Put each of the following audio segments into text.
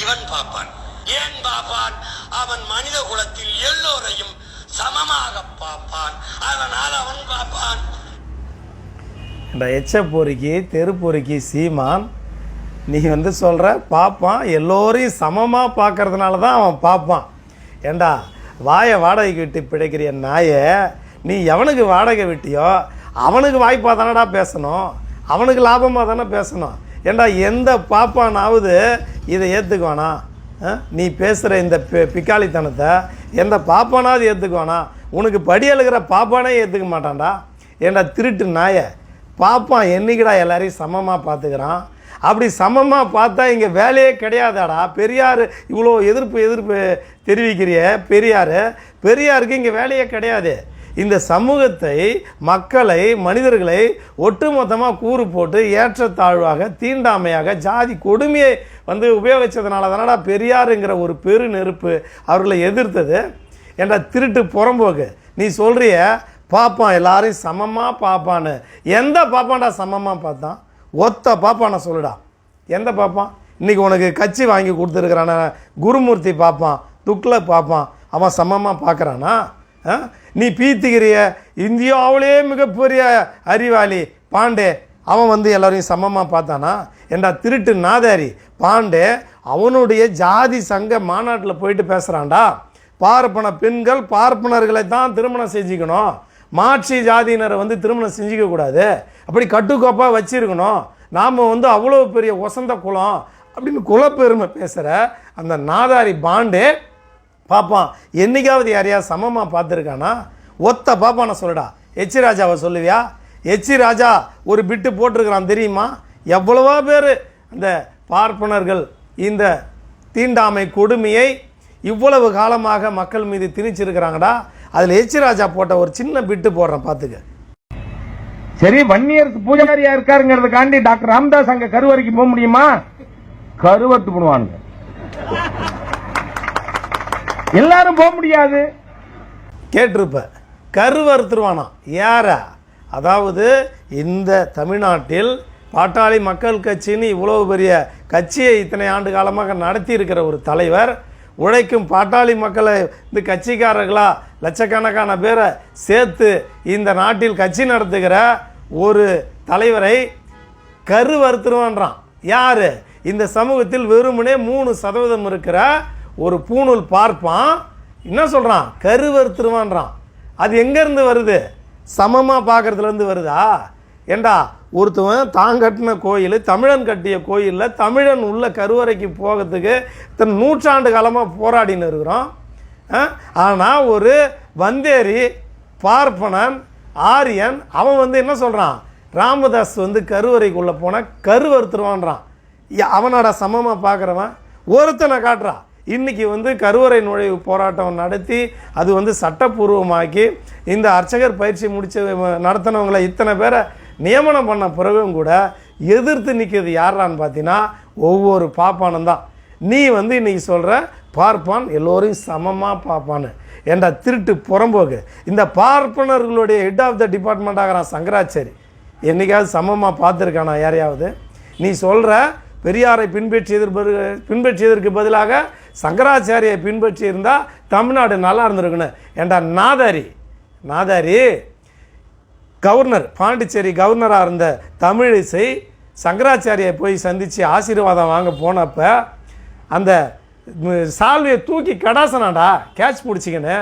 இவன் பார்ப்பான். ஏன் பார்ப்பான்? அவன் மனித குலத்தில் எல்லோரையும் சமமாக பார்ப்பான். அதனால் அவன் பார்ப்பான். இந்த எச்ச பொறுக்கி தெரு பொறுக்கி சீமான் நீ வந்து சொல்கிற பார்ப்பான் எல்லோரையும் சமமாக பார்க்கறதுனால தான் அவன் பார்ப்பான். ஏண்டா வாயை வாடகைக்கு விட்டு பிழைக்கிற நாயை நீ எவனுக்கு வாடகை விட்டியோ அவனுக்கு வாய்ப்பாக தானடா பேசணும். அவனுக்கு லாபமாக தானே பேசணும். ஏண்டா எந்த பாப்பானாவது இதை ஏற்றுக்குவானா ஆ? நீ பேசுகிற இந்த பி- பிக்காளித்தனத்தை எந்த பாப்பானாவது ஏற்றுக்குவானா உனக்கு படி அழுகிற பாப்பானே ஏற்றுக்க மாட்டான்டா. ஏண்டா திருட்டு நாயை. பாப்பான் என்னைக்குடா எல்லாரையும் சமமாக பார்த்துக்கிறான் அப்படி சமமாக பார்த்தா இங்கே வேலையே கிடையாதாடா. பெரியார் இவ்வளோ எதிர்ப்பு எதிர்ப்பு தெரிவிக்கிறிய பெரியார். பெரியாருக்கு இங்கே வேலையே கிடையாது. இந்த சமூகத்தை மக்களை மனிதர்களை ஒட்டுமொத்தமாக கூறு போட்டு ஏற்றத்தாழ்வாக தீண்டாமையாக ஜாதி கொடுமையை வந்து உபயோகித்ததுனால தானடா பெரியாருங்கிற ஒரு பெரு நெருப்பு அவர்களை எதிர்த்தது என்ற திருட்டு புறம்போக்கு. நீ சொல்கிறிய பார்ப்பான் எல்லாரையும் சமமாக பார்ப்பான்னு எந்த பாப்பான்டா சமமாக பார்த்தான் ஒத்த பாப்பான சொல்லுடா. எந்த பாப்பான் இன்றைக்கி உனக்கு கட்சி வாங்கி கொடுத்துருக்குறான குருமூர்த்தி பார்ப்பான் துக்ல பார்ப்பான் அவன் சமமாக பார்க்குறானா நீ பீத்திக்கிறிய? இந்தியாவிலே மிகப்பெரிய அறிவாளி பாண்டே. அவன் வந்து எல்லோரையும் சமமாக பார்த்தானா? என்றா திருட்டு நாதாரி? பாண்டே அவனுடைய ஜாதி சங்க மாநாட்டில் போயிட்டு பேசுகிறான்டா பார்ப்பன பெண்கள் பார்ப்பனர்களை தான் திருமணம் செஞ்சுக்கணும். மாட்சி ஜாதியினரை வந்து திருமணம் செஞ்சுக்க கூடாது. அப்படி கட்டுக்கோப்பாக வச்சுருக்கணும். நாம் வந்து அவ்வளோ பெரிய ஒசந்த குலம் அப்படின்னு குலப்பெருமை பேசுகிற அந்த நாதாரி பாண்டே பார்ப்பான் என்னைக்காவது யாரையா சமமாக பார்த்துருக்கானா? ஒத்த பாப்பான சொல்லுடா. எச்சி ராஜாவை சொல்லுவியா? எச்சி ராஜா ஒரு பிட்டு போட்டிருக்கிறான் தெரியுமா? எவ்வளவோ பேர் அந்த பார்ப்பனர்கள் இந்த தீண்டாமை கொடுமையை இவ்வளவு காலமாக மக்கள் மீது திணிச்சிருக்கிறாங்கடா. அதில் எச்சி ராஜா போட்ட ஒரு சின்ன பிட்டு போடுறேன் பார்த்துக்க சரி வன்னியர் பூஜாரியா இருக்காருங்கிறதுக்காண்டி டாக்டர் ராம்தாஸ் அங்க கருவறைக்கு போக முடியுமா? கருவத்து பண்ணுவானுங்க எல்லாரும் போக முடியாது. கேட்டிருப்ப. கருவறுத்துருவானா யாரா? அதாவது இந்த தமிழ்நாட்டில் பாட்டாளி மக்கள் கட்சின்னு இவ்வளவு பெரிய கட்சியை இத்தனை ஆண்டு காலமாக நடத்தி இருக்கிற ஒரு தலைவர் உழைக்கும் பாட்டாளி மக்களை இந்த கட்சிக்காரர்களா லட்சக்கணக்கான பேரை சேர்த்து இந்த நாட்டில் கட்சி நடத்துகிற ஒரு தலைவரை கரு வருத்துருவான்றான் யார்? இந்த சமூகத்தில் வெறுமனே மூணு சதவீதம் இருக்கிற ஒரு பூணூல் பார்ப்பான். என்ன சொல்கிறான் கருவறுத்துருவான்றான் அது எங்கேருந்து வருது? சமமாக பார்க்கறதுலேருந்து வருதா? ஏண்டா ஒருத்தவன் தான் கட்டின கோயில் தமிழன் கட்டிய கோயிலில் தமிழன் உள்ள கருவறைக்கு போகிறதுக்கு தன் நூற்றாண்டு காலமாக போராடின்னு இருக்கிறோம் ஆனால் ஒரு வந்தேரி பார்ப்பனன் ஆரியன் அவன் வந்து என்ன சொல்கிறான் ராமதாஸ் வந்து கருவறைக்குள்ளே போனால் கருவறுத்துருவான்றான் யா- அவனோட சமமாக பார்க்குறவன்? ஒருத்தனை காட்டுறான். இன்றைக்கி வந்து கருவறை நுழைவு போராட்டம் நடத்தி அது வந்து சட்டப்பூர்வமாக்கி இந்த அர்ச்சகர் பயிற்சி முடித்து நடத்தினவங்களை இத்தனை பேரை நியமனம் பண்ண பிறகும் கூட எதிர்த்து நிற்கிறது யாரான்னு பார்த்தீங்கன்னா ஒவ்வொரு பாப்பானும் தான். நீ வந்து இன்னைக்கு சொல்கிற பார்ப்பான் எல்லோரையும் சமமாக பார்ப்பான்னு. என்ற திருட்டு புறம்போக்கு. இந்த பார்ப்பனர்களுடைய ஹெட் ஆஃப் த டிபார்ட்மெண்ட் ஆகிறான் சங்கராச்சாரி. என்றைக்காவது சமமாக பார்த்துருக்கானா யாரையாவது? நீ சொல்கிற பெரியாரை பின்பற்றியதற்கு பின்பற்றியதற்கு பதிலாக சங்கராச்சாரியை பின்பற்றி இருந்தால் தமிழ்நாடு நல்லா இருந்திருக்குன்னு. ஏண்டா நாதாரி நாதாரி கவர்னர் பாண்டிச்சேரி கவர்னராக இருந்த தமிழிசை சங்கராச்சாரியை போய் சந்தித்து ஆசீர்வாதம் வாங்க போனப்போ அந்த சால்வியை சால்வையை தூக்கி கடாசனாடா கேட்ச் பிடிச்சிக்கின்னு.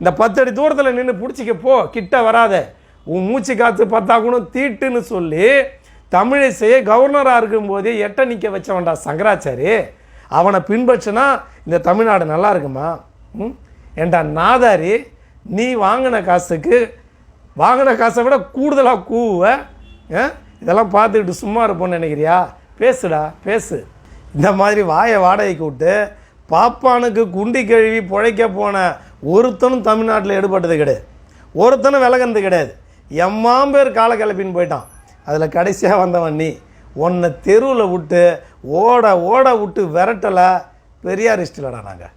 இந்த பத்தடி தூரத்தில் நின்று பிடிச்சிக்க போ கிட்ட வராத. உன் மூச்சு காற்று பார்த்தா கூட தீட்டுன்னு சொல்லி தமிழிசையை கவர்னராக இருக்கும்போதே எட்ட நிற்க வச்சவன்டா சங்கராச்சாரி. அவனை பின்பற்றினா இந்த தமிழ்நாடு நல்லா இருக்குமா? ம்? ஏண்டா நாதாரி நீ வாங்கின காசுக்கு வாங்கின காசை விட கூடுதலாக கூவ இதெல்லாம் பார்த்துக்கிட்டு சும்மா இருப்போம்னு நினைக்கிறியா? பேசுடா பேசு. இந்த மாதிரி வாயை வாடகைக்கு விட்டு பாப்பானுக்கு குண்டி கழுவி பிழைக்க போன ஒருத்தனும் தமிழ்நாட்டில் எடுபட்டது கிடையாது. ஒருத்தனும் விலகிறது கிடையாது. எம்மாம் பேர் காலை போயிட்டான். அதில் கடைசியாக வந்தவன் நீ. உன்னை தெருவில் விட்டு ஓட ஓட விட்டு விரட்டலை. பெரியார் இஷ்டிலடா நாங்கள்